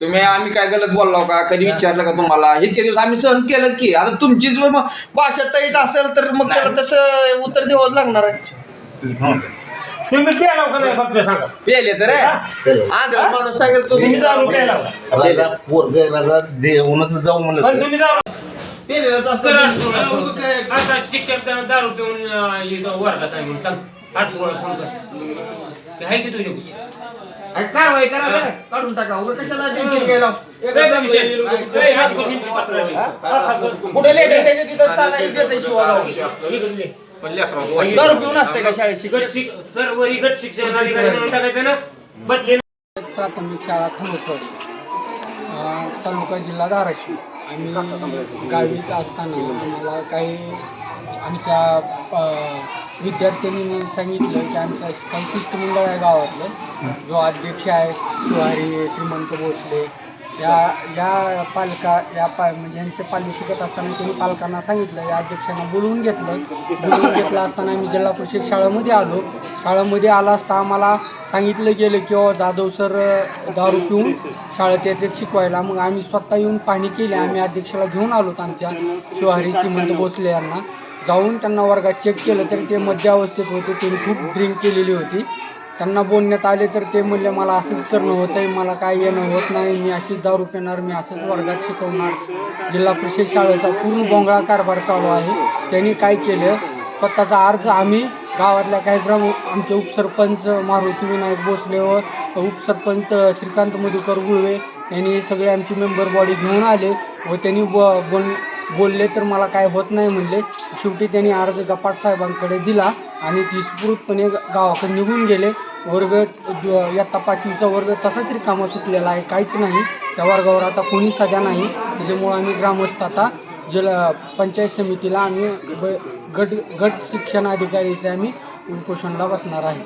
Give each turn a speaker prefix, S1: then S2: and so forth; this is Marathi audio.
S1: तुम्ही आम्ही काय गलत बोललो का? कधी विचारलं का तुम्हाला? इतके दिवस आम्ही सहन केलं की. आता तुमची जो मग भाषा तैट असेल तर मग त्याला तसं उत्तर द्यावंच लागणार आहे.
S2: तुम्ही प्याला का नाही फक्त सांगा.
S1: पेले तर आंध्र माणूस सांगेल तो
S2: तुम्ही दारू प्यायला
S3: राजा पोरग राजा देऊनच जाऊ म्हणत
S2: पण तुम्ही दारू
S1: पेलेलंच असतं.
S2: आता शिक्षक त्यांना दारू पिऊन अं, इथं वर्गात आहे म्हणून. सांग आठ सोळा फोन कर. ते आहे की तुझ्या कुशी
S1: अरे काय करा बरं. काढून टाका. उगा कशाला टेन्शन घ्यायला.
S4: कुठे लेटर त्याच्या तिथं देते. दारू पिऊन असते का शाळेत?
S2: शिक्षण अधिकारी म्हणून टाकायचं ना. बदले
S5: प्राथमिक शाळा खामसवाडी अं, तालुका जिल्हा धाराशिव. आम्ही गावी असताना आम्हाला काही आमच्या अं, विद्यार्थ्यांनी सांगितलं की आमचं काही शिष्टमंडळ आहे गावातलं. जो अध्यक्ष आहे शिवारी श्रीमंत भोसले या या पालिका या पा म्हणजे यांचे पाल्य शिकत असताना त्यांनी पालकांना सांगितलं या अध्यक्षांना बोलवून घेतलं. बोलवून घेतलं असताना आम्ही जिल्हा परिषद शाळेमध्ये आलो. शाळेमध्ये आला असता आम्हाला सांगितलं गेलं की ओ जाधव सर दारू पिऊन शाळेत येतात शिकवायला. मग आम्ही स्वतः येऊन पाहणी केली. आम्ही अध्यक्षाला घेऊन आलोत आमच्या शिवारी श्रीमंत भोसले यांना. जाऊन त्यांना वर्गात चेक केलं तर ते मध्य अवस्थेत होते. त्यांनी खूप ड्रिंक केलेली होती. त्यांना बोलण्यात आले तर ते म्हणले मला असंच करणं होतं आहे मला काय येणं होत नाही मी अशीच दारू पिणार मी असंच वर्गात शिकवणार. जिल्हा परिषद शाळेचा पूर्ण बोंगळा कारभार चालू आहे. त्यांनी काय केलं? स्वतःचा अर्ज आम्ही गावातल्या काही ग्राम आमचे उपसरपंच मारुती विनायक भोसले व उपसरपंच श्रीकांत मधुकर गुळवे यांनी सगळे आमची मेंबर बॉडी घेऊन आले व त्यांनी ब बोल बोलले तर मला काय होत नाही म्हणले. शेवटी त्यांनी अर्ज गपाट साहेबांकडे दिला आणि ती स्फूर्तपणे गावाकडे निघून गेले. वर्ग या इयत्ता पाचवीचा वर्ग तसाच रिकामा सुटलेला आहे काहीच नाही. त्या वर्गावर आता कोणी सध्या नाही. त्याच्यामुळं आम्ही ग्रामस्थ आता जिल्हा पंचायत समितीला आम्ही ब गट गट शिक्षण अधिकारी इथे आम्ही उपोषणला बसणार आहे.